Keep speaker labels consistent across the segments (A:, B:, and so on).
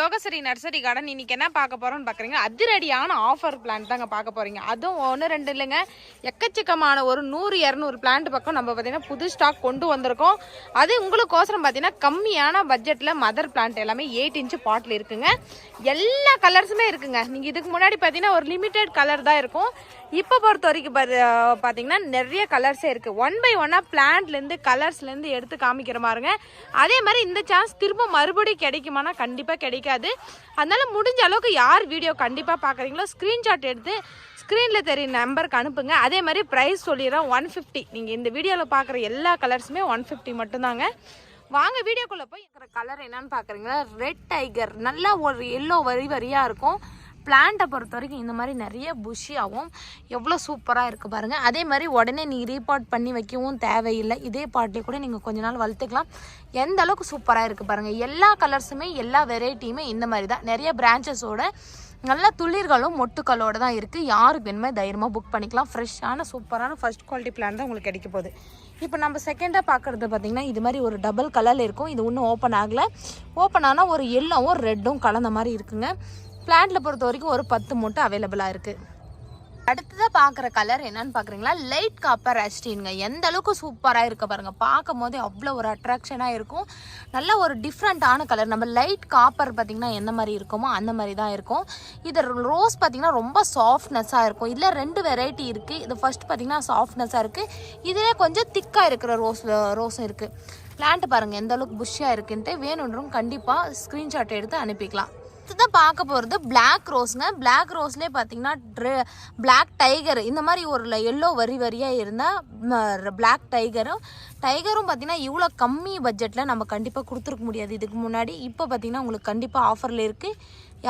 A: யோகசரி nursery garden இன்னைக்கு என்ன பார்க்க போறோம்னு பாக்குறீங்க? அதிரடியான ஆஃபர் பிளான் தாங்க பார்க்க போறீங்க. அதுவும் ஒன்று ரெண்டு இல்லைங்க. எக்கச்சக்கமான ஒரு நூறு இரநூறு பிளான்ட் பக்கம் நம்ம பார்த்தீங்கன்னா புது ஸ்டாக் கொண்டு வந்திருக்கோம். அது உங்களுக்கோசரம் பார்த்தீங்கன்னா கம்மியான பட்ஜெட்டில் மதர் பிளான்ட் எல்லாமே எயிட் இன்ச்சு பாட்டில் இருக்குங்க. எல்லா கலர்ஸுமே இருக்குங்க. நீங்கள் இதுக்கு முன்னாடி பார்த்தீங்கன்னா ஒரு லிமிடெட் கலர் தான் இருக்கும். இப்போ பொறுத்த வரைக்கும் பார்த்தீங்கன்னா நிறைய கலர்ஸே இருக்குது ஒன் பை ஒன்னாக பிளான்ட்லேருந்து கலர்ஸ்லேருந்து எடுத்து காமிக்கிற மாதிரிங்க அதே மாதிரி இந்த சான்ஸ் திரும்ப மறுபடியும் கிடைக்குமானா கண்டிப்பாக கிடைக்காது. அதனால முடிஞ்ச அளவுக்கு யார் வீடியோ கண்டிப்பாக பார்க்குறீங்களோ ஸ்க்ரீன்ஷாட் எடுத்து ஸ்க்ரீனில் தெரிய நம்பருக்கு அனுப்புங்க. அதே மாதிரி ப்ரைஸ் சொல்லிடுறேன் ஒன் ஃபிஃப்டி நீங்கள் இந்த வீடியோவில் பார்க்குற எல்லா கலர்ஸுமே ஒன் ஃபிஃப்டி மட்டும்தாங்க. வாங்க வீடியோக்குள்ளே போய் இருக்கிற கலர் என்னன்னு பார்க்குறீங்களா ரெட் டைகர் நல்லா ஒரு எல்லோ வரி வரியாக இருக்கும். பிளான்ட்டை பொறுத்த வரைக்கும் இந்த மாதிரி நிறைய புஷியாகவும் எவ்வளோ சூப்பராக இருக்குது பாருங்கள் அதே மாதிரி உடனே நீங்கள் ரீபாட் பண்ணி வைக்கவும் தேவையில்லை. இதே பாட்டிலே கூட நீங்கள் கொஞ்ச நாள் வளர்த்துக்கலாம். எந்த அளவுக்கு சூப்பராக இருக்குது பாருங்கள் எல்லா கலர்ஸுமே எல்லா வெரைட்டியுமே இந்த மாதிரி தான். நிறைய பிரான்ச்சஸோட நல்ல துளிர்களும் மொட்டுக்களோடு தான் இருக்குது யாருக்கு வேணுமே தைரியமாக புக் பண்ணிக்கலாம். ஃப்ரெஷ்ஷான சூப்பரான ஃபர்ஸ்ட் குவாலிட்டி பிளான் தான் உங்களுக்கு கிடைக்க போகுது. இப்போ நம்ம செகண்டாக பார்க்குறது பார்த்திங்கன்னா இது மாதிரி ஒரு டபுள் கலரில் இருக்கும். இது இன்னும் ஓப்பன் ஆகலை. ஓப்பன் ஆனால் ஒரு எல்லோவும் ரெட்டும் கலந்த மாதிரி இருக்குங்க. பிளான்ட்டில் பொறுத்த வரைக்கும் ஒரு பத்து மூட்டை அவைலபிளாக இருக்குது அடுத்ததாக பார்க்குற கலர் என்னன்னு பார்க்குறீங்களா? லைட் காப்பர் அஸ்டின்ங்க எந்த அளவுக்கு சூப்பராக இருக்க பாருங்கள் பார்க்கும் போதே அவ்வளோ ஒரு அட்ராக்ஷனாக இருக்கும். நல்ல ஒரு டிஃப்ரெண்ட்டான கலர் நம்ம லைட் காப்பர் பார்த்திங்கன்னா எந்த மாதிரி இருக்குமோ அந்த மாதிரி தான் இருக்கும். இது ரோஸ் பார்த்திங்கன்னா ரொம்ப சாஃப்ட்னஸாக இருக்கும். இதில் ரெண்டு வெரைட்டி இருக்குது இது ஃபர்ஸ்ட் பார்த்திங்கன்னா சாஃப்ட்னஸாக இருக்குது இதில் கொஞ்சம் திக்காக இருக்கிற ரோஸ் ரோஸும் இருக்குது பிளான்ட் பாருங்கள் எந்த அளவுக்கு புஷ்ஷாக இருக்குன்ட்டு வேணுன்றவங்க கண்டிப்பாக ஸ்க்ரீன்ஷாட் எடுத்து அனுப்பிக்கலாம். தான் பார்க்க போகிறது பிளாக் ரோஸ்ங்க பிளாக் ரோஸ்லேயே பார்த்தீங்கன்னா பிளாக் டைகர் இந்த மாதிரி ஒரு எல்லோ வரி வரியாக இருந்தால் பிளாக் டைகரும் டைகரும் பார்த்தீங்கன்னா இவ்வளோ கம்மி பட்ஜெட்டில் நம்ம கண்டிப்பாக கொடுத்துருக்க முடியாது. இதுக்கு முன்னாடி இப்போ பார்த்தீங்கன்னா உங்களுக்கு கண்டிப்பாக ஆஃபரில் இருக்குது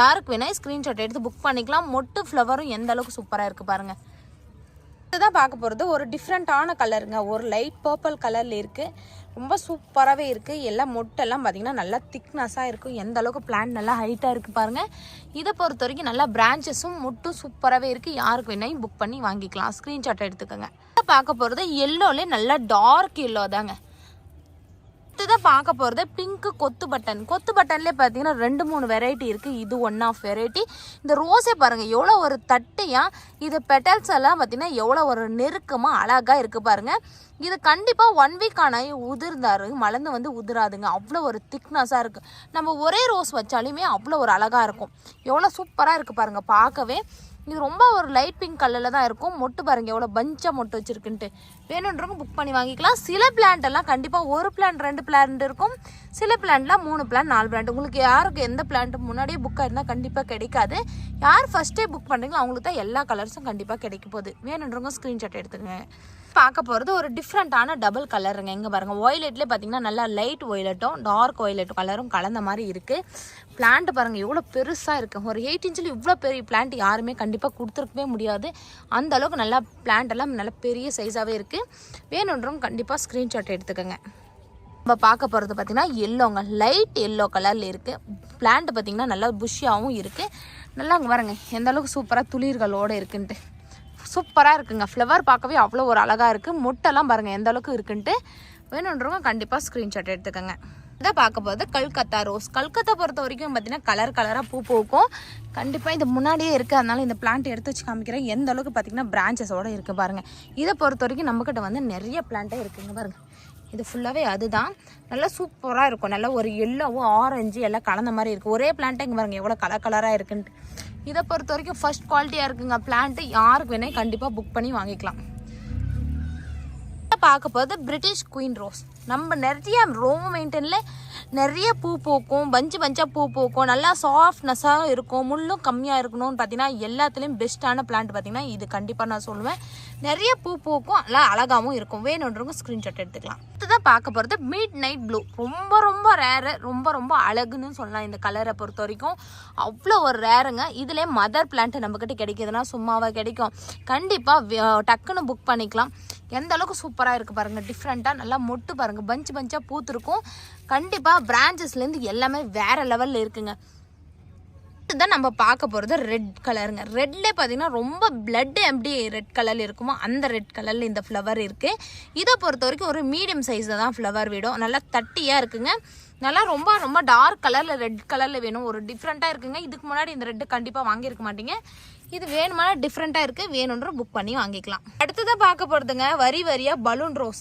A: யாருக்கு வேணால் ஸ்க்ரீன்ஷாட் எடுத்து புக் பண்ணிக்கலாம். மொட்டு ஃப்ளவரும் எந்த அளவுக்கு சூப்பராக இருக்குது பாருங்கள் தான் பார்க்க போகிறது ஒரு டிஃப்ரெண்ட்டான கலருங்க ஒரு லைட் பர்பிள் கலரில் இருக்குது ரொம்ப சூப்பராகவே இருக்குது எல்லாம் மொட்டெல்லாம் பார்த்தீங்கன்னா நல்லா திக்னஸாக இருக்கும். எந்த அளவுக்கு பிளான்ட் நல்லா ஹைட்டாக இருக்குது பாருங்கள் இதை பொறுத்த வரைக்கும் நல்லா பிரான்ச்சஸும் மொட்டும் சூப்பராகவே இருக்குது யாருக்கு வேணாலும் புக் பண்ணி வாங்கிக்கலாம். ஸ்க்ரீன்ஷாட்டை எடுத்துக்கோங்க. பார்க்க போகிறது எல்லோலே நல்லா டார்க் எல்லோ தாங்க. அடுத்ததான் பார்க்க போகிறது பிங்க் கொத்து பட்டன் கொத்து பட்டன்லேயே பார்த்தீங்கன்னா ரெண்டு மூணு வெரைட்டி இருக்குது இது ஒன் ஆஃப் வெரைட்டி இந்த ரோஸே பாருங்கள் எவ்வளோ ஒரு தட்டையாக இது பெட்டல்ஸ் எல்லாம் பார்த்தீங்கன்னா எவ்வளோ ஒரு நெருக்கமாக அழகாக இருக்குது பாருங்கள் இது கண்டிப்பாக ஒன் வீக் ஆனால் உதிர்ந்தாரு மலர்ந்து வந்து உதிராதுங்க. அவ்வளோ ஒரு திக்னஸாக இருக்குது நம்ம ஒரே ரோஸ் வச்சாலுமே அவ்வளோ ஒரு அழகாக இருக்கும். எவ்வளோ சூப்பராக இருக்குது பாருங்கள் பார்க்கவே. இது ரொம்ப ஒரு லைட் பிங்க் கலரில் தான் இருக்கும். மொட்டு பாருங்க எவ்வளோ பஞ்சாக மொட்டு வச்சுருக்குன்ட்டு. வேணுன்றவங்க புக் பண்ணி வாங்கிக்கலாம் சில பிளான்ட் எல்லாம் கண்டிப்பாக ஒரு பிளான்ட் ரெண்டு பிளான்ட் இருக்கும். சில பிளான்ட்லாம் மூணு பிளான் நாலு பிளான்ட் உங்களுக்கு யாருக்கு எந்த பிளான்ட் முன்னாடியே புக் ஆயிருந்தால் கண்டிப்பாக கிடைக்காது. யார் ஃபஸ்ட்டே புக் பண்ணுறீங்களோ அவங்களுக்கு தான் எல்லா கலர்ஸும் கண்டிப்பாக கிடைக்க போகுது. வேணுன்றவங்க ஸ்க்ரீன்ஷாட் எடுத்துங்க பார்க்க போகிறது ஒரு டிஃப்ரெண்ட்டான டபுள் கலருங்க எங்கே பாருங்கள் ஒய்லெட்லேயே பார்த்தீங்கன்னா நல்லா லைட் ஒய்லெட்டும் டார்க் ஒய்லெட் கலரும் கலந்த மாதிரி இருக்குது பிளான்ட் பாருங்கள் எவ்வளோ பெருசாக இருக்குது ஒரு எயிட் இன்ச்சில் இவ்வளோ பெரிய பிளான்ட் யாருமே கண்டிப்பாக கொடுத்துருக்கவே முடியாது. அந்த அளவுக்கு நல்லா பிளான்ட் எல்லாம் நல்லா பெரிய சைஸாகவே இருக்குது வேணுன்றவங்க கண்டிப்பாக ஸ்க்ரீன்ஷாட் எடுத்துக்கோங்க. நம்ம பார்க்க போகிறது பார்த்திங்கன்னா எல்லோங்க லைட் எல்லோ கலரில் இருக்குது பிளான்ட் பார்த்திங்கன்னா நல்லா புஷ்ஷாகவும் இருக்குது நல்லா அங்கே பாருங்க எந்த அளவுக்கு சூப்பராக துளிர்களோடு இருக்குன்ட்டு. சூப்பராக இருக்குங்க. ஃப்ளவர் பார்க்கவே அவ்வளோ ஒரு அழகாக இருக்குது முட்டைலாம் பாருங்கள் எந்த அளவுக்கு இருக்குன்ட்டு. வேணுன்றவங்க கண்டிப்பாக ஸ்க்ரீன்ஷாட் எடுத்துக்கோங்க. இதை பார்க்க போகிறது கல்கத்தா ரோஸ் கல்கத்தா பொறுத்த வரைக்கும் பார்த்தீங்கன்னா கலர் கலராக பூ பூக்கும். கண்டிப்பாக இது முன்னாடியே இருக்குது அதனால இந்த பிளான்ட் எடுத்து வச்சு காமிக்கிறேன். எந்த அளவுக்கு பார்த்தீங்கன்னா பிரான்ச்சஸோடு இருக்குது பாருங்கள் இதை பொறுத்த வரைக்கும் நம்மக்கிட்ட வந்து நிறைய பிளான்ட்டே இருக்குங்க பாருங்கள் இது ஃபுல்லாகவே அதுதான். நல்லா சூப்பராக இருக்கும். நல்லா ஒரு எல்லோவும் ஆரஞ்சு எல்லாம் கலந்த மாதிரி இருக்குது ஒரே பிளான்ட்டே இங்கே பாருங்கள் எவ்வளோ கலர் கலராக இருக்குன்ட்டு. இதை பொறுத்த வரைக்கும் ஃபர்ஸ்ட் குவாலிட்டியாக இருக்குங்க. பிளான்ட்டு யாருக்கு வேணால் கண்டிப்பாக புக் பண்ணி வாங்கிக்கலாம். பார்க்க போகிறது பிரிட்டிஷ் குயின் ரோஸ் நம்ம நிறைய ரோம் மெயின்டெனில் நிறைய பூ பூக்கும் பஞ்சு பஞ்சாக பூ பூக்கும் நல்லா சாஃப்ட்னஸாக இருக்கும் முள்ளும் கம்மியாக இருக்கணும்னு பார்த்தீங்கன்னா எல்லாத்துலேயும் பெஸ்ட்டான பிளான்ட் பார்த்தீங்கன்னா இது. கண்டிப்பாக நான் சொல்லுவேன். நிறைய பூ பூக்கும் நல்லா அழகாகவும் இருக்கும். வேணுன்றவங்க ஸ்க்ரீன்ஷாட் எடுத்துக்கலாம். அடுத்ததான் பார்க்க போகிறது மிட் நைட் ப்ளூ ரொம்ப ரொம்ப ரேரு ரொம்ப ரொம்ப அழகுன்னு சொல்லலாம் இந்த கலரை பொறுத்த வரைக்கும். அவ்வளோ ஒரு ரேருங்க இதிலே மதர் பிளான்ட் நம்மக்கிட்ட கிடைக்குதுன்னா சும்மாவாக கிடைக்கும். கண்டிப்பாக டக்குன்னு புக் பண்ணிக்கலாம். எந்த அளவுக்கு சூப்பராக இருக்குது பாருங்கள் டிஃப்ரெண்ட்டாக நல்லா மொட்டு பாருங்கள் பஞ்சு பஞ்சாக பூத்துருக்கும். கண்டிப்பாக பிரான்ச்சஸ்லேருந்து எல்லாமே வேறு லெவலில் இருக்குங்க. அடுத்ததான் நம்ம பார்க்க போகிறது ரெட் கலருங்க ரெட்ல பார்த்தீங்கன்னா ரொம்ப பிளட் எப்படி ரெட் கலரில் இருக்குமோ? அந்த ரெட் கலரில் இந்த ஃப்ளவர் இருக்குது இதை பொறுத்த வரைக்கும் ஒரு மீடியம் சைஸில் தான் ஃப்ளவர் விடும். நல்லா தட்டியாக இருக்குங்க. நல்லா ரொம்ப ரொம்ப டார்க் கலரில் ரெட் கலரில் வேணும். ஒரு டிஃப்ரெண்ட்டாக இருக்குங்க. இதுக்கு முன்னாடி இந்த ரெட்டு கண்டிப்பாக வாங்கியிருக்க மாட்டீங்க. இது வேணுமான டிஃப்ரெண்ட்டாக இருக்குது வேணுன்ற புக் பண்ணி வாங்கிக்கலாம். அடுத்ததாக பார்க்க போகிறதுங்க வரி வரியாக பலூன் ரோஸ்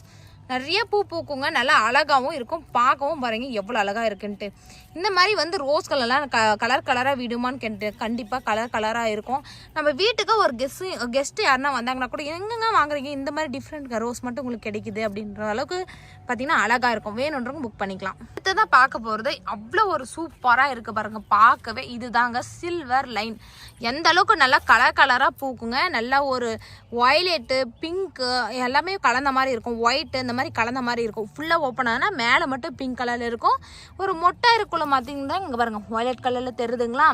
A: நிறைய பூ பூக்குங்க. நல்லா அழகாகவும் இருக்கும். பார்க்கவும் பாருங்க எவ்வளோ அழகாக இருக்குன்ட்டு. இந்த மாதிரி வந்து ரோஸ் கலர்லாம் க கலர் கலராக விடுமான்னு கேட்டு கண்டிப்பாக கலர் கலராக இருக்கும். நம்ம வீட்டுக்கு ஒரு கெஸ்ட் கெஸ்ட்டு யாருன்னா வந்தாங்கன்னா கூட எங்கெங்க வாங்குறீங்க? இந்த மாதிரி டிஃப்ரெண்ட் ரோஸ் மட்டும் உங்களுக்கு கிடைக்குது அப்படின்ற அளவுக்கு பார்த்தீங்கன்னா அழகாக இருக்கும். வேணுன்றவங்க புக் பண்ணிக்கலாம். அடுத்ததான் பார்க்க போகிறது அவ்வளோ ஒரு சூப்பராக இருக்குது பாருங்கள் பார்க்கவே இதுதாங்க சில்வர் லைன் எந்த அளவுக்கு நல்லா கலர் கலராக பூக்குங்க. நல்லா ஒரு ஒயலெட்டு பிங்க்கு எல்லாமே கலந்த மாதிரி இருக்கும். ஒயிட்டு இந்த மாதிரி மாதிரி கலந்த மாதிரி இருக்கும். ஃபுல்லாக ஓப்பன் ஆனால் மேலே மட்டும் பிங்க் கலரில் இருக்கும். ஒரு மொட்டை இருக்குள்ள பார்த்தீங்கன்னா இங்கே பாருங்கள் ஒயலட் கலரில் தெரியுதுங்களா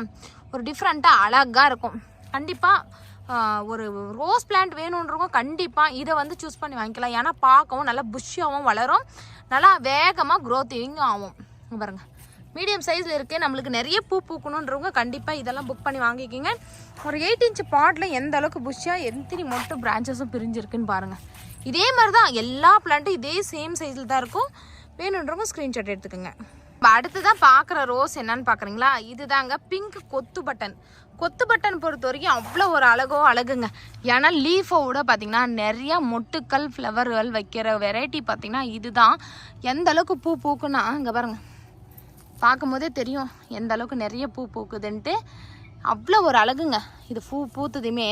A: ஒரு டிஃப்ரெண்ட்டாக அழகாக இருக்கும். கண்டிப்பாக ஒரு ரோஸ் பிளான்ட் வேணுன்றவங்க கண்டிப்பாக இதை வந்து சூஸ் பண்ணி வாங்கிக்கலாம். ஏன்னா பார்க்கவும் நல்லா புஷ்ஷாகவும் வளரும். நல்லா வேகமாக க்ரோத்திங் ஆகும். பாருங்க. மீடியம் சைஸில் இருக்குது நம்மளுக்கு நிறைய பூ பூக்கணுன்றவங்க கண்டிப்பாக இதெல்லாம் புக் பண்ணி வாங்கிக்கிங்க. ஒரு எயிட் இன்ச் பாட்டில் எந்த அளவுக்கு புஷ்ஷாக எத்தனை மொட்டும் பிரான்ச்சஸும் பிரிஞ்சிருக்குன்னு பாருங்கள் இதே மாதிரி தான் எல்லா பிளான்ட்டும் இதே சேம் சைஸில் தான் இருக்கும். வேணுன்றவங்க ஸ்க்ரீன்ஷாட் எடுத்துக்கோங்க. இப்போ அடுத்ததான் பார்க்குற ரோஸ் என்னன்னு பார்க்குறீங்களா? இதுதாங்க பிங்க் கொத்து பட்டன் கொத்து பட்டன் பொறுத்த வரைக்கும் அவ்வளோ ஒரு அழகோ அழகுங்க. ஏன்னா லீஃபை விட பார்த்தீங்கன்னா நிறையா மொட்டுக்கள் ஃப்ளவர்கள் வைக்கிற வெரைட்டி பார்த்திங்கன்னா இதுதான். எந்த அளவுக்கு பூ பூக்குன்னா இங்கே பாருங்க. பார்க்கும்போதே தெரியும் எந்த அளவுக்கு நிறைய பூ பூக்குதுன்ட்டு. அவ்வளோ ஒரு அழகுங்க. இது பூ பூத்ததுமே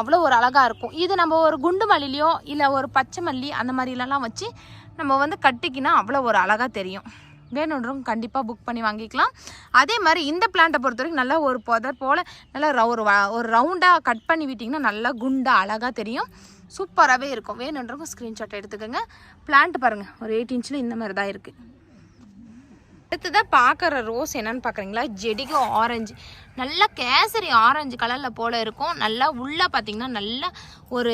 A: அவ்வளோ ஒரு அழகாக இருக்கும். இது நம்ம ஒரு குண்டு மல்லிலையோ இல்லை ஒரு பச்சை மல்லி அந்த மாதிரிலலாம் வச்சு நம்ம வந்து கட்டிக்கினா அவ்வளோ ஒரு அழகாக தெரியும். வேணுன்றவங்க கண்டிப்பாக புக் பண்ணி வாங்கிக்கலாம். அதே மாதிரி இந்த பிளான்ட்டை பொறுத்த வரைக்கும் நல்லா ஒரு புதர் போல் நல்லா ஒரு ஒரு ரவுண்டாக கட் பண்ணி விட்டிங்கன்னா நல்லா குண்டாக அழகாக தெரியும். சூப்பராகவே இருக்கும். வேணுன்றவங்க ஸ்க்ரீன்ஷாட் எடுத்துக்கோங்க. பிளான்ட் பாருங்கள் ஒரு எயிட் இன்ச்சில் இந்த மாதிரி தான் இருக்குது அடுத்ததாக பார்க்குற ரோஸ் என்னன்னு பார்க்குறீங்களா ஜெடிகோ ஆரஞ்சு நல்லா கேசரி ஆரஞ்சு கலரில் போல் இருக்கும். நல்லா உள்ளே பார்த்தீங்கன்னா நல்லா ஒரு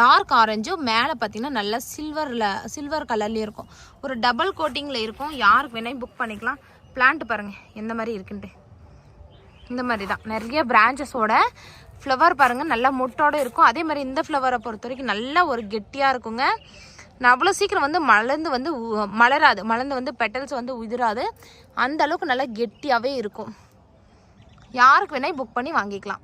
A: டார்க் ஆரஞ்சும் மேலே பார்த்தீங்கன்னா நல்லா சில்வரில் சில்வர் கலர்லேயும் இருக்கும். ஒரு டபுள் கோட்டிங்கில் இருக்கும். யாருக்கு வேணாலும் புக் பண்ணிக்கலாம். பிளான்ட் பாருங்கள் எந்த மாதிரி இருக்குன்ட்டு. இந்த மாதிரி தான். நிறைய பிரான்ச்சஸோட ஃப்ளவர் பாருங்கள் நல்லா மொட்டோட இருக்கும். அதே மாதிரி இந்த ஃப்ளவரை பொறுத்த வரைக்கும் நல்லா ஒரு கெட்டியாக இருக்குங்க. நான் அவ்வளோ சீக்கிரம் வந்து மலர்ந்து வந்து உ- மலராது. மலர்ந்து வந்து பெட்டல்ஸ் வந்து உதிராது. அந்த அளவுக்கு நல்லா கெட்டியாகவே இருக்கும். யாருக்கு வேணால் புக் பண்ணி வாங்கிக்கலாம்.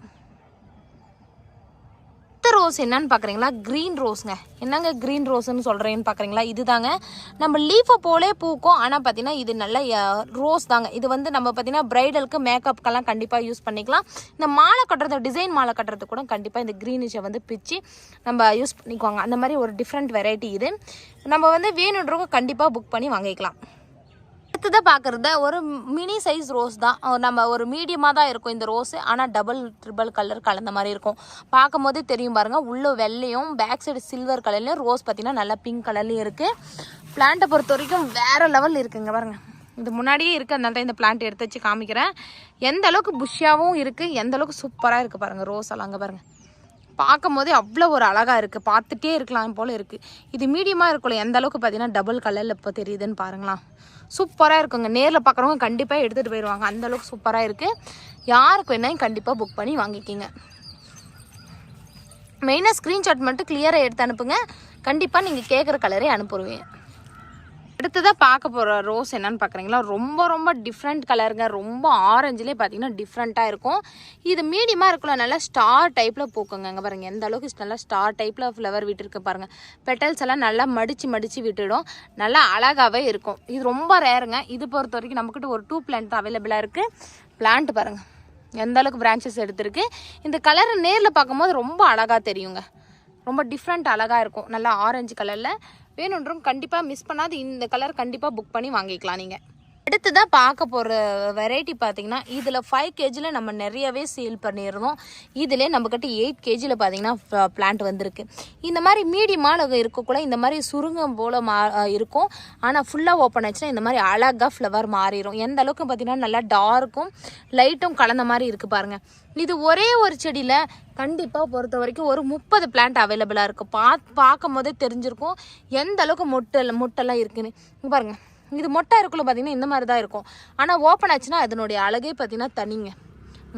A: அடுத்த ரோஸ் என்னன்னு பார்க்குறீங்களா க்ரீன் ரோஸ்ங்க. என்னங்க க்ரீன் ரோஸ்ன்னு சொல்கிறேன்னு பார்க்குறீங்களா இதுதாங்க. நம்ம லீஃபை போலே பூக்கும். ஆனால் பார்த்தீங்கன்னா இது நல்ல ரோஸ் தாங்க. இது வந்து நம்ம பார்த்தீங்கன்னா ப்ரைடலுக்கு மேக்கப்க்கெல்லாம் கண்டிப்பாக யூஸ் பண்ணிக்கலாம். இந்த மாலை கட்டுறது டிசைன் மாலை கட்டுறது கூட கண்டிப்பாக இந்த க்ரீனிஷை வந்து பிச்சு நம்ம யூஸ் பண்ணிக்குவாங்க. அந்த மாதிரி ஒரு டிஃப்ரெண்ட் வெரைட்டி இது. நம்ம வந்து வேணுன்றவங்க கண்டிப்பாக புக் பண்ணி வாங்கிக்கலாம். அடுத்ததாக பார்க்குறது ஒரு மினி சைஸ் ரோஸ் தான். நம்ம ஒரு மீடியமாக தான் இருக்கும் இந்த ரோஸ் ஆனால் டபுள் ட்ரிபிள் கலர் கலந்த மாதிரி இருக்கும். பார்க்கும் போதே தெரியும் பாருங்கள் உள்ள வெள்ளையும் பேக் சைடு சில்வர் கலர்லையும் ரோஸ் பார்த்தீங்கன்னா நல்லா பிங்க் கலர்லேயும் இருக்குது பிளான்ட்டை பொறுத்த வரைக்கும் வேறு லெவல் இருக்குங்க பாருங்கள் இது முன்னாடியே இருக்குது அதனால தான் இந்த பிளான்ட் எடுத்து வச்சு காமிக்கிறேன். எந்த அளவுக்கு புஷ்ஷாகவும் இருக்குது எந்த அளவுக்கு சூப்பராக இருக்குது பாருங்கள் ரோஸ் எல்லாம் அங்கே பாருங்கள் பார்க்கும் போதே அவ்வளோ ஒரு அழகாக இருக்குது பார்த்துட்டே இருக்கலாம் போல் இருக்குது இது மீடியமாக இருக்கும்ல எந்த அளவுக்கு பார்த்தீங்கன்னா டபுள் கலரில் இப்போ தெரியுதுன்னு பாருங்களேன். சூப்பராக இருக்குங்க. நேரில் பார்க்குறவங்க கண்டிப்பாக எடுத்துகிட்டு போயிடுவாங்க அந்தளவுக்கு சூப்பராக இருக்குது யாருக்கு வேணாலும் கண்டிப்பாக புக் பண்ணி வாங்கிக்கிங்க. மெயினாக ஸ்க்ரீன்ஷாட் மட்டும் கிளியராக எடுத்து அனுப்புங்க. கண்டிப்பாக நீங்கள் கேட்குற கலரே அனுப்புருவீங்க. அடுத்ததாக பார்க்க போகிற ரோஸ் என்னன்னு பார்க்குறீங்களா ரொம்ப ரொம்ப டிஃப்ரெண்ட் கலருங்க ரொம்ப ஆரஞ்சுலேயே பார்த்தீங்கன்னா டிஃப்ரெண்ட்டாக இருக்கும். இது மீடியமாக இருக்குல்ல நல்லா ஸ்டார் டைப்பில் பூக்குங்க. அங்கே பாருங்கள் எந்த அளவுக்கு நல்லா ஸ்டார் டைப்பில் ஃப்ளவர் விட்டுருக்கு பாருங்கள் பெட்டல்ஸ் எல்லாம் நல்லா மடித்து மடித்து விட்டுடும். நல்லா அழகாகவே இருக்கும். இது ரொம்ப ரேருங்க இது பொறுத்த வரைக்கும் நம்மக்கிட்ட ஒரு டூ பிளான்ட் அவைலபிளாக இருக்குது பிளான்ட் பாருங்கள் எந்த அளவுக்கு பிரான்ச்சஸ் எடுத்திருக்கு. இந்த கலரை நேரில் பார்க்கும்போது ரொம்ப அழகாக தெரியுங்க. ரொம்ப டிஃப்ரெண்ட் அழகாக இருக்கும். நல்லா ஆரஞ்சு கலரில் வேணுன்றவங்க கண்டிப்பாக மிஸ் பண்ணாது. இந்த கலர் கண்டிப்பாக புக் பண்ணி வாங்கிக்கலாம் நீங்கள் அடுத்ததாக பார்க்க போகிற வெரைட்டி பார்த்தீங்கன்னா இதில் ஃபைவ் கேஜியில் நம்ம நிறையவே சேல் பண்ணியிருந்தோம் இதிலே நம்மக்கிட்ட எயிட் கேஜியில் பார்த்தீங்கன்னா பிளான்ட் வந்திருக்கு. இந்த மாதிரி மீடியமாக இருக்கக்குள்ள இந்த மாதிரி சுருங்கம் போல் மா இருக்கும். ஆனால் ஃபுல்லாக ஓப்பன் ஆச்சுன்னா இந்த மாதிரி அழகாக ஃப்ளவர் மாறிடும். எந்த அளவுக்கு பார்த்தீங்கன்னா நல்லா டார்க்கும் லைட்டும் கலந்த மாதிரி இருக்குது பாருங்கள் இது ஒரே ஒரு செடியில் கண்டிப்பாக பொறுத்த வரைக்கும் ஒரு முப்பது பிளான்ட் அவைலபிளாக இருக்குது பா பார்க்கும் போதே தெரிஞ்சிருக்கும் எந்த அளவுக்கு மொட்டு மொட்டெல்லாம் இருக்குன்னு. பாருங்கள் இது மொட்டை இருக்குள்ள பார்த்தீங்கன்னா இந்த மாதிரி தான் இருக்கும். ஆனால் ஓப்பன் ஆச்சுன்னா அதனுடைய அழகே பார்த்தீங்கன்னா தனிங்க.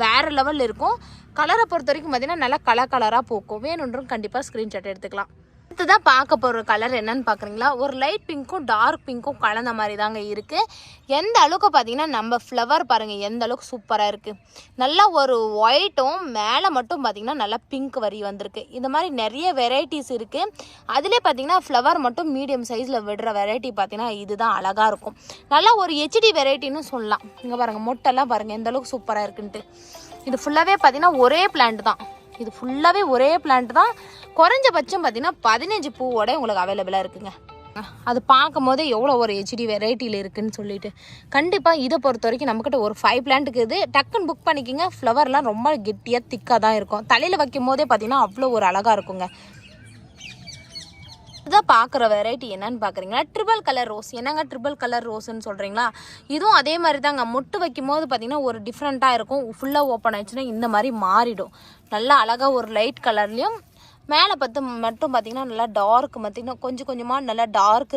A: வேறு லெவலில் இருக்கும். கலரை பொறுத்த வரைக்கும் பார்த்தீங்கன்னா நல்லா கலர் கலராக போக்கும். வேணுன்றும் கண்டிப்பாக ஸ்க்ரீன்ஷாட் எடுத்துக்கலாம். அடுத்ததான் பார்க்க போகிற கலர் என்னன்னு பார்க்குறீங்களா ஒரு லைட் பிங்க்கும் டார்க் பிங்க்கும் கலந்த மாதிரி தாங்க இருக்குது எந்த அளவுக்கு பார்த்தீங்கன்னா நம்ம ஃப்ளவர் பாருங்கள் எந்த அளவுக்கு சூப்பராக இருக்குது நல்லா ஒரு ஒயிட்டும் மேலே மட்டும் பார்த்தீங்கன்னா நல்லா பிங்க் வரி வந்திருக்கு. இந்த மாதிரி நிறைய வெரைட்டிஸ் இருக்குது அதிலே பார்த்தீங்கன்னா ஃப்ளவர் மட்டும் மீடியம் சைஸில் விடுற வெரைட்டி பார்த்தீங்கன்னா இதுதான் அழகாக இருக்கும். நல்லா ஒரு ஹெச்டி வெரைட்டின்னு சொல்லலாம். இங்கே பாருங்கள் மொட்டெல்லாம் பாருங்கள் எந்த அளவுக்கு சூப்பராக இருக்குன்ட்டு. இது ஃபுல்லாகவே பார்த்தீங்கன்னா ஒரே பிளான்ட் தான். இது ஃபுல்லாகவே ஒரே பிளான்ட் தான். குறைஞ்சபட்சம் பார்த்தீங்கன்னா பதினஞ்சு பூவோட உங்களுக்கு அவைலபிளாக இருக்குங்க. அது பார்க்கும் போதே எவ்வளோ ஒரு ஹெச்டி வெரைட்டியில் இருக்குன்னு சொல்லிட்டு. கண்டிப்பாக இதை பொறுத்த வரைக்கும் நம்மக்கிட்ட ஒரு ஃபைவ் பிளான்ட் இருக்குது டக்குன்னு புக் பண்ணிக்கிங்க. ஃப்ளவர்லாம் ரொம்ப கெட்டியாக திக்காக தான் இருக்கும். தலையில் வைக்கும் போதே பார்த்தீங்கன்னா அவ்வளோ ஒரு அழகாக இருக்குங்க. அடுத்ததாக பார்க்குற வெரைட்டி என்னன்னு பார்க்குறீங்களா? ட்ரிபிள் கலர் ரோஸ் என்னங்க ட்ரிபிள் கலர் ரோஸ்ன்னு சொல்கிறீங்களா இதுவும் அதே மாதிரி தாங்க. மொட்டு வைக்கும் போது பார்த்தீங்கன்னா ஒரு டிஃப்ரெண்ட்டாக இருக்கும். ஃபுல்லாக ஓப்பன் ஆயிடுச்சுன்னா இந்த மாதிரி மாறிடும். நல்லா அழகாக ஒரு லைட் கலர்லேயும் மேலே பார்த்து மட்டும் பார்த்தீங்கன்னா நல்லா டார்க் பார்த்தீங்கன்னா கொஞ்சம் கொஞ்சமாக நல்லா டார்க்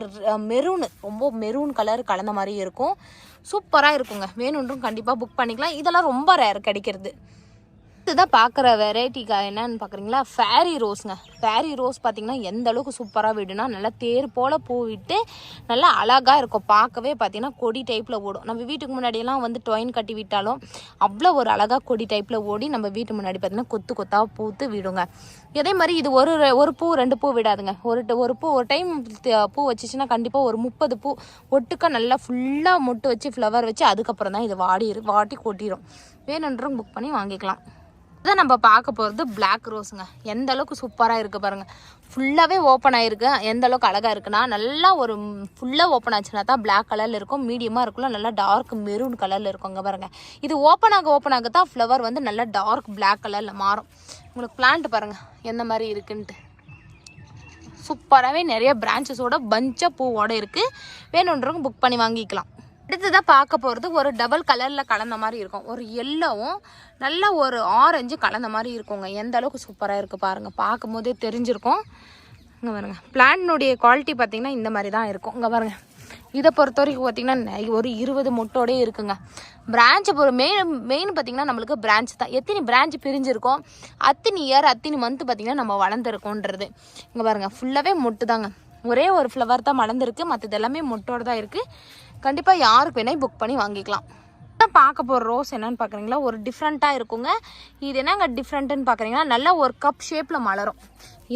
A: மெரூனு ரொம்ப மெரூன் கலர் கலந்த மாதிரி இருக்கும். சூப்பராக இருக்குங்க. வேணுன்றும் கண்டிப்பாக புக் பண்ணிக்கலாம். இதெல்லாம் ரொம்ப ரேர் கிடைக்கிறது. அடுத்து தான் பார்க்குற வெரைட்டிக்கா என்னன்னு பார்க்குறீங்களா ஃபேரி ரோஸ்ங்க ஃபேரி ரோஸ் பார்த்தீங்கன்னா எந்த அளவுக்கு சூப்பராக விடுனா நல்லா தேர் போல் பூ விட்டு நல்லா அழகாக இருக்கும். பார்க்கவே பார்த்தீங்கன்னா கொடி டைப்பில் ஓடும். நம்ம வீட்டுக்கு முன்னாடியெல்லாம் வந்து டொயின் கட்டி விட்டாலும் அவ்வளோ ஒரு அழகாக கொடி டைப்பில் ஓடி நம்ம வீட்டு முன்னாடி பார்த்தீங்கன்னா கொத்து கொத்தாக பூத்து விடுங்க. அதே மாதிரி இது ஒரு ஒரு பூ ரெண்டு பூ விடாதுங்க. ஒரு ட- ஒரு பூ ஒரு டைம் பூ வச்சிச்சுன்னா கண்டிப்பாக ஒரு முப்பது பூ ஒட்டுக்க நல்லா ஃபுல்லாக மொட்டு வச்சு ஃப்ளவர் வச்சு அதுக்கப்புறம் தான் இது வாடி வாட்டி கொட்டிடும் வேணுன்றவங்க புக் பண்ணி வாங்கிக்கலாம். இதை நம்ம பார்க்க போகிறது பிளாக் ரோஸுங்க எந்த அளவுக்கு சூப்பராக இருக்குது பாருங்கள் ஃபுல்லாகவே ஓப்பன் ஆகிருக்கு எந்த அளவுக்கு அழகாக இருக்குன்னா நல்லா ஒரு ஃபுல்லாக ஓப்பன் ஆச்சுன்னா தான் பிளாக் கலரில் இருக்கும் மீடியமாக இருக்கும்ல நல்லா டார்க் மெரூன் கலரில் இருக்குங்க பாருங்கள் இது ஓப்பன் ஆக ஓப்பன் ஆக தான் ஃப்ளவர் வந்து நல்லா டார்க் பிளாக் கலரில் மாறும். உங்களுக்கு பிளான்ட் பாருங்கள் எந்த மாதிரி இருக்குன்ட்டு. சூப்பராகவே நிறைய பிரான்ச்சஸோட பஞ்சாக பூவோட இருக்குது வேணுன்றவங்க புக் பண்ணி வாங்கிக்கலாம். அடுத்ததாக பார்க்க போகிறது ஒரு டபுள் கலரில் கலந்த மாதிரி இருக்கும். ஒரு எல்லோவும் நல்ல ஒரு ஆரஞ்சு கலந்த மாதிரி இருக்குங்க. எந்த அளவுக்கு சூப்பராக இருக்குது பாருங்கள் பார்க்கும் போதே தெரிஞ்சிருக்கும். இங்கே பாருங்க. பிளான்னுடைய குவாலிட்டி பார்த்திங்கன்னா இந்த மாதிரி தான் இருக்கும். இங்கே பாருங்கள் இதை பொறுத்த வரைக்கும் பார்த்தீங்கன்னா ஒரு இருபது மொட்டோடே இருக்குங்க. பிரான்ச்சை இப்போ மெயின் மெயின் பார்த்தீங்கன்னா நம்மளுக்கு பிரான்ச் தான். எத்தனை பிரான்ச் பிரிஞ்சிருக்கோம். அத்தனை இயர் அத்தனை மந்த் பார்த்திங்கன்னா நம்ம வளர்ந்துருக்கோன்றது. இங்கே பாருங்க. ஃபுல்லாகவே மொட்டு தாங்க ஒரே ஒரு ஃப்ளவர் தான் வளர்ந்துருக்கு. மற்றது எல்லாமே மொட்டோட தான் இருக்குது கண்டிப்பாக யாருக்கு வேணால் புக் பண்ணி வாங்கிக்கலாம். பார்க்க போகிற ரோஸ் என்னன்னு பார்க்குறீங்களா ஒரு டிஃப்ரெண்ட்டாக இருக்குங்க. இது என்னங்க டிஃப்ரெண்ட்டுன்னு பார்க்குறீங்கன்னா நல்ல ஒரு கப் ஷேப்பில் மலரும்.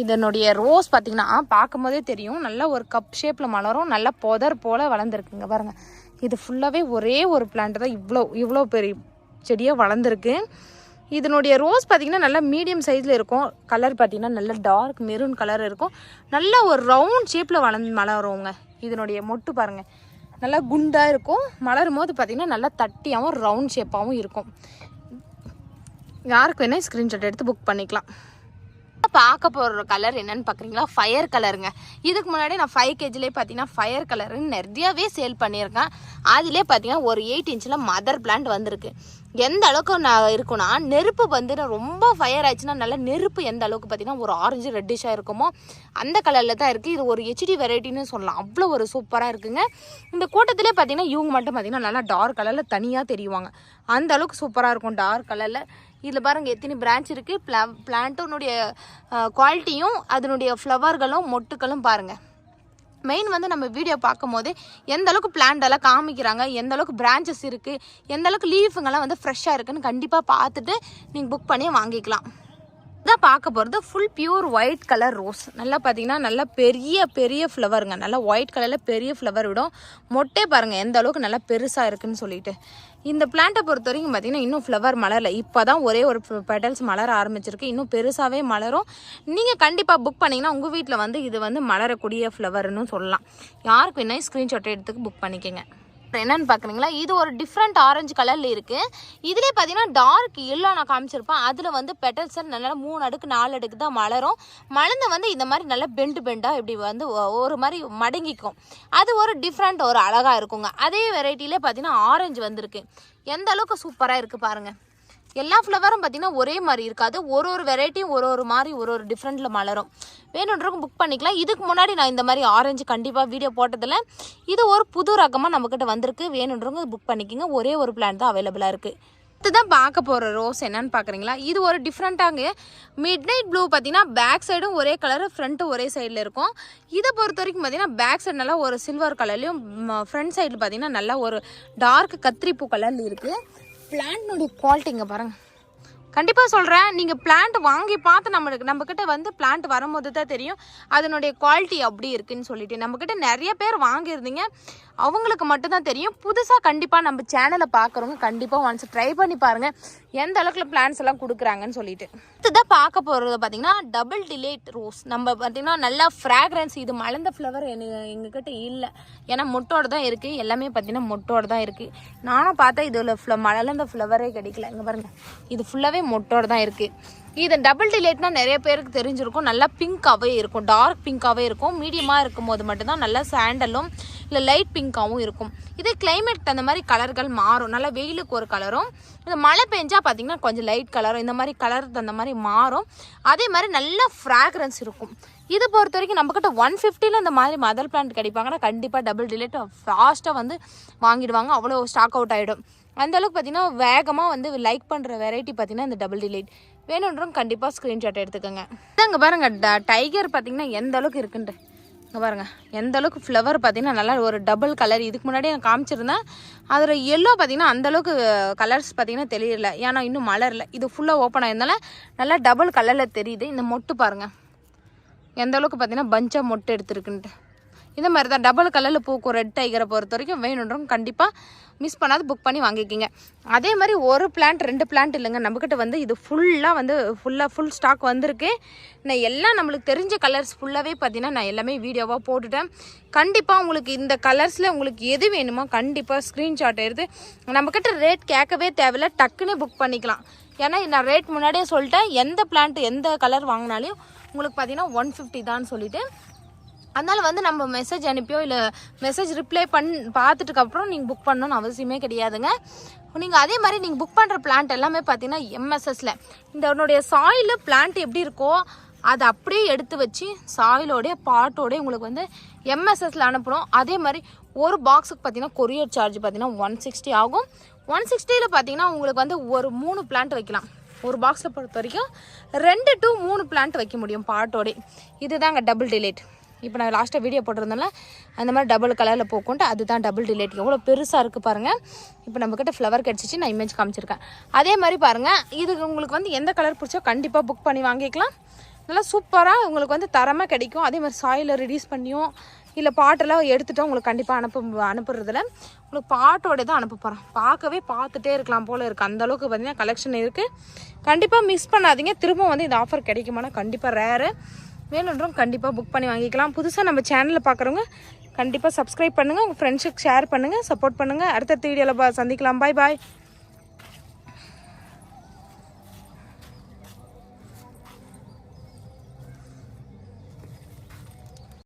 A: இதனுடைய ரோஸ் பார்த்தீங்கன்னா பார்க்கும் போதே தெரியும். நல்ல ஒரு கப் ஷேப்பில் மலரும். நல்ல புதர் போல் வளர்ந்துருக்குங்க. பாருங்க. இது ஃபுல்லாகவே ஒரே ஒரு பிளான்ட் தான். இவ்வளோ இவ்வளோ பெரிய செடியாக வளர்ந்துருக்கு. இதனுடைய ரோஸ் பார்த்தீங்கன்னா நல்லா மீடியம் சைஸில் இருக்கும். கலர் பார்த்தீங்கன்னா நல்ல டார்க் மெரூன் கலர் இருக்கும். நல்ல ஒரு ரவுண்ட் ஷேப்பில் வளர்ந்து மலருங்க. இதனுடைய மொட்டு பாருங்கள் நல்லா குண்டாக இருக்கும். மலரும் போது பார்த்தீங்கன்னா நல்லா தட்டியாகவும் ரவுண்ட் ஷேப்பாகவும் இருக்கும். யாருக்கு வேணால் ஸ்க்ரீன்ஷாட் எடுத்து புக் பண்ணிக்கலாம். பார்க்க போகிற கலர் என்னன்னு பார்க்குறீங்களா ஃபயர் கலருங்க இதுக்கு முன்னாடி நான் ஃபைவ் கேஜிலே பார்த்தீங்கன்னா ஃபயர் கலருன்னு நிறையாவே சேல் பண்ணியிருக்கேன். அதிலே பார்த்தீங்கன்னா ஒரு எயிட் இன்ச்சில் மதர் பிளான்ட் வந்திருக்கு. எந்த அளவுக்கு நான் இருக்கும்னா நெருப்பு வந்து ரொம்ப ஃபயர் ஆச்சுன்னா நல்லா நெருப்பு எந்த அளவுக்கு பார்த்தீங்கன்னா ஒரு ஆரஞ்சு ரெட்டிஷாக இருக்குமோ அந்த கலரில் தான் இருக்குது இது ஒரு ஹெச்டி வெரைட்டின்னு சொல்லலாம். அவ்வளோ ஒரு சூப்பராக இருக்குங்க. இந்த கூட்டத்திலே பார்த்தீங்கன்னா இவங்க மட்டும் பார்த்தீங்கன்னா நல்லா டார்க் கலரில் தனியாக தெரியுவாங்க. அந்த அளவுக்கு சூப்பராக இருக்கும் டார்க் கலரில் இதில் பாருங்கள் எத்தனை பிரான்ச் இருக்குது பிளா பிளான்ட்டோனுடைய குவாலிட்டியும் அதனுடைய ஃப்ளவர்களும் மொட்டுக்களும் பாருங்கள் மெயின் வந்து நம்ம வீடியோ பார்க்கும் போது எந்த அளவுக்கு காமிக்கிறாங்க எந்த அளவுக்கு பிரான்ச்சஸ் இருக்குது எந்த அளவுக்கு லீஃபுங்கெல்லாம் வந்து ஃப்ரெஷ்ஷாக இருக்குன்னு கண்டிப்பாக பார்த்துட்டு நீங்கள் புக் பண்ணி வாங்கிக்கலாம். இதான் பார்க்க போகிறது full pure white colour rose நல்லா பார்த்தீங்கன்னா நல்லா பெரிய பெரிய ஃப்ளவருங்க நல்லா ஒயிட் கலரில் பெரிய ஃப்ளவர் விடும். மொட்டே பாருங்கள் எந்த அளவுக்கு நல்லா பெருசாக இருக்குன்னு சொல்லிட்டு. இந்த பிளான்ட்டை பொறுத்த வரைக்கும் பார்த்தீங்கன்னா இன்னும் ஃப்ளவர் மலரில். இப்போ தான் ஒரே ஒரு பெட்டல்ஸ் மலர ஆரம்பிச்சிருக்கு. இன்னும் பெருசாகவே மலரும். நீங்கள் கண்டிப்பாக புக் பண்ணிங்கன்னா உங்கள் வீட்டில் வந்து இது வந்து மலரக்கூடிய ஃப்ளவர்னு சொல்லலாம். யாருக்கு வேணால் ஸ்க்ரீன்ஷாட் எடுத்துக்கு புக் பண்ணிக்கோங்க. என்னன்னு பார்க்குறீங்களா இது ஒரு டிஃப்ரெண்ட் ஆரஞ்சு கலரில் இருக்குது இதுலேயே பார்த்தீங்கன்னா டார்க் எல்லோ நான் காமிச்சிருப்பேன். அதில் வந்து பெட்டல்ஸ் நல்லா மூணு அடுக்கு நாலு அடுக்கு தான் மலரும். மலர்ந்து வந்து இந்த மாதிரி நல்லா பெண்டு பெண்டாக இப்படி வந்து ஒ- ஒரு மாதிரி மடங்கிக்கும். அது ஒரு டிஃப்ரெண்ட் ஒரு அழகாக இருக்குங்க. அதே வெரைட்டிலே பார்த்தீங்கன்னா ஆரஞ்சு வந்திருக்கு. எந்த அளவுக்கு சூப்பராக இருக்குது பாருங்கள் எல்லா ஃப்ளவரும் பார்த்தீங்கன்னா ஒரே மாதிரி இருக்காது. ஒரு ஒரு வெரைட்டியும் ஒரு ஒரு மாதிரி ஒரு ஒரு டிஃப்ரெண்ட்டில் மலரும். வேணுன்றவங்க புக் பண்ணிக்கலாம். இதுக்கு முன்னாடி நான் இந்த மாதிரி ஆரஞ்சு கண்டிப்பாக வீடியோ போட்டதில் இது ஒரு புது ரகமாக நம்மக்கிட்ட வந்திருக்கு. வேணுன்றவங்க புக் பண்ணிக்கோங்க. ஒரே ஒரு பிளான் தான் அவைலபிளாக இருக்குது இதுதான் பார்க்க போகிற ரோஸ் என்னன்னு பார்க்குறீங்களா இது ஒரு டிஃப்ரெண்ட்டாங்க மிட் நைட் ப்ளூ பார்த்தீங்கன்னா பேக் சைடும் ஒரே கலர் ஃப்ரண்ட்டும் ஒரே சைடில் இருக்கும். இதை பொறுத்த வரைக்கும் பார்த்தீங்கன்னா பேக் சைடு நல்லா ஒரு சில்வர் கலர்லையும் ஃப்ரண்ட் சைடில் பார்த்தீங்கன்னா நல்லா ஒரு டார்க் கத்திரிப்பூ கலர்ல இருக்குது பிளான்ட்னுடைய குவாலிட்டிங்க பாருங்கள் கண்டிப்பாக சொல்கிறேன் நீங்கள் பிளான்ட் வாங்கி பார்த்து நம்மளுக்கு நம்மக்கிட்ட வந்து பிளான்ட் வரும்போது தான் தெரியும். அதனுடைய குவாலிட்டி அப்படி இருக்குன்னு சொல்லிட்டு. நம்மக்கிட்ட நிறைய பேர் வாங்கியிருந்தீங்க. அவங்களுக்கு மட்டும்தான் தெரியும். புதுசாக கண்டிப்பாக நம்ம சேனலை பார்க்குறவங்க கண்டிப்பாக ஒன்ஸ் ட்ரை பண்ணி பாருங்கள் எந்த அளவுக்கு பிளான்ஸ் எல்லாம் கொடுக்குறாங்கன்னு சொல்லிட்டு. இதுதான் பார்க்க போகிறது பார்த்தீங்கன்னா டபுள் டிலேட் ரோஸ் நம்ம பார்த்தீங்கன்னா நல்லா ஃப்ராக்ரன்ஸ் இது மலர்ந்த ஃப்ளவர் எங்ககிட்ட இல்லை. ஏன்னா மொட்டோட தான் இருக்குது எல்லாமே பார்த்தீங்கன்னா மொட்டோடு தான் இருக்குது நானும் பார்த்தா இதில் ஃப்ள மலர்ந்த ஃப்ளவரே கிடைக்கல. இங்கே பாருங்கள் இது ஃபுல்லாகவே மொட்டோடு தான் இருக்குது இது டபுள் டிலேட்னா நிறைய பேருக்கு தெரிஞ்சிருக்கும். நல்லா பிங்காகவே இருக்கும். டார்க் பிங்காகவே இருக்கும். மீடியமாக இருக்கும் போது மட்டும்தான் நல்லா சாண்டலும் இல்லை லைட் பிங்காகவும் இருக்கும். இதே கிளைமேட் அந்த மாதிரி கலர்கள் மாறும். நல்லா வெயிலுக்கு ஒரு கலரும் இந்த மழை பெஞ்சால் பார்த்தீங்கன்னா கொஞ்சம் லைட் கலரும் இந்த மாதிரி கலர் தகுந்த மாதிரி மாறும். அதே மாதிரி நல்ல ஃப்ராக்ரன்ஸ் இருக்கும். இது பொறுத்த வரைக்கும் நம்மக்கிட்ட ஒன் ஃபிஃப்டியில் இந்த மாதிரி மதர் பிளான்ட் கிடைப்பாங்கன்னா கண்டிப்பாக டபுள் டிலேட் ஃபாஸ்ட்டாக வந்து வாங்கிடுவாங்க. அவ்வளோ ஸ்டாக் அவுட் ஆகிடும் அந்தளவுக்கு பார்த்தீங்கன்னா வேகமாக வந்து லைக் பண்ணுற வெரைட்டி பார்த்தீங்கன்னா இந்த டபுள் டிலேட் வேணுன்றவங்க கண்டிப்பாக ஸ்க்ரீன்ஷாட் எடுத்துக்கோங்க. இங்கே பாருங்கள் டைகர் பார்த்தீங்கன்னா எந்த அளவுக்கு இருக்குன்ட்டு. இங்கே பாருங்கள் எந்த அளவுக்கு ஃப்ளவர் பார்த்தீங்கன்னா நல்லா ஒரு டபுள் கலர் இதுக்கு முன்னாடி நான் காமிச்சிருந்தேன். அதில் எல்லோ பார்த்தீங்கன்னா அந்தளவுக்கு கலர்ஸ் பார்த்தீங்கன்னா தெரியல. ஏன்னா இன்னும் மலரில் இது ஃபுல்லாக ஓப்பன் ஆயிருந்தால நல்லா டபுள் கலரில் தெரியுது. இந்த மொட்டு பாருங்கள் எந்த அளவுக்கு பார்த்தீங்கன்னா பஞ்சாக மொட்டு எடுத்துருக்குன்ட்டு. இந்த மாதிரி தான் டபுள் கலரில் பூக்கும் ரெட் டைகரை பொறுத்த வரைக்கும் வேணுன்றவங்க கண்டிப்பாக மிஸ் பண்ணாது புக் பண்ணி வாங்கிக்கிங்க. அதே மாதிரி ஒரு பிளான்ட் ரெண்டு பிளான்ட் இல்லைங்க. நம்மக்கிட்ட வந்து இது ஃபுல்லாக வந்து ஃபுல்லாக ஃபுல் ஸ்டாக் வந்திருக்கு. நான் எல்லாம் நம்மளுக்கு தெரிஞ்ச கலர்ஸ் ஃபுல்லாகவே பார்த்தீங்கன்னா நான் எல்லாமே வீடியோவாக போட்டுட்டேன். கண்டிப்பாக உங்களுக்கு இந்த கலர்ஸில் உங்களுக்கு எது வேணுமோ கண்டிப்பாக ஸ்க்ரீன்ஷாட் எடுத்து நம்மக்கிட்ட ரேட் கேட்கவே தேவையில்ல டக்குன்னு புக் பண்ணிக்கலாம். ஏன்னா நான் ரேட் முன்னாடியே சொல்லிட்டேன் எந்த பிளான்ட் எந்த கலர் வாங்கினாலையும் உங்களுக்கு பார்த்தீங்கன்னா ஒன் ஃபிஃப்டி தான் சொல்லிவிட்டு அதனால வந்து நம்ம மெசேஜ் அனுப்பியோ இல்லை மெசேஜ் ரிப்ளை பண் பார்த்துட்டுக்கப்புறம் நீங்கள் புக் பண்ணணும்னு அவசியமே கிடையாதுங்க. நீங்கள் அதே மாதிரி நீங்கள் புக் பண்ணுற பிளான்ட் எல்லாமே பார்த்தீங்கன்னா எம்எஸ்எஸில் இந்த சாயில் பிளான்ட் எப்படி இருக்கோ அதை அப்படியே எடுத்து வச்சு சாயிலோடைய பாட்டோடய உங்களுக்கு வந்து எம்எஸ்எஸில் அனுப்பணும். அதே மாதிரி ஒரு பாக்ஸுக்கு பார்த்தீங்கன்னா கொரியர் சார்ஜ் பார்த்தீங்கன்னா ஒன் சிக்ஸ்டி ஆகும். ஒன் சிக்ஸ்டியில் பார்த்தீங்கன்னா உங்களுக்கு வந்து ஒரு மூணு பிளான்ட் வைக்கலாம். ஒரு பாக்ஸை பொறுத்த வரைக்கும் ரெண்டு டு மூணு பிளான்ட் வைக்க முடியும் பாட்டோடே இதுதாங்க டபுள் டிலேட் இப்போ நான் லாஸ்ட்டாக வீடியோ போட்டிருந்தேன்ல அந்த மாதிரி டபுள் கலரில் போக்குன்ட்டு அதுதான் டபுள் டிலேட் எவ்வளோ பெருசாக இருக்குது பாருங்கள் இப்போ நம்மக்கிட்ட ஃப்ளவர் கிடச்சிச்சு நான் இமேஜ் காமிச்சிருக்கேன். அதே மாதிரி பாருங்கள் இது உங்களுக்கு வந்து எந்த கலர் பிடிச்சோ கண்டிப்பாக புக் பண்ணி வாங்கிக்கலாம். நல்லா சூப்பராக உங்களுக்கு வந்து தரமாக கிடைக்கும். அதே மாதிரி சாயிலை ரிடியூஸ் பண்ணியும் இல்லை பாட்டெல்லாம் எடுத்துகிட்டோம் உங்களுக்கு கண்டிப்பாக அனுப்ப அனுப்புறதுல உங்களுக்கு பாட்டோட தான் அனுப்ப போகிறேன் பார்க்கவே பார்த்துட்டே இருக்கலாம் போல் இருக்குது அந்தளவுக்கு பார்த்திங்கன்னா கலெக்ஷன் இருக்குது கண்டிப்பாக மிஸ் பண்ணாதீங்க. திரும்ப வந்து இந்த ஆஃபர் கிடைக்குமானா கண்டிப்பாக ரேரு வேணுன்றவங்க கண்டிப்பாக புக் பண்ணி வாங்கிக்கலாம். புதுசாக நம்ம சேனலில் பார்க்குறவங்க கண்டிப்பாக சப்ஸ்கிரைப் பண்ணுங்கள் உங்கள் ஃப்ரெண்ட்ஸுக்கு ஷேர் பண்ணுங்கள் சப்போர்ட் பண்ணுங்கள் அடுத்தடுத்த வீடியோவில் சந்திக்கலாம். பாய் பாய்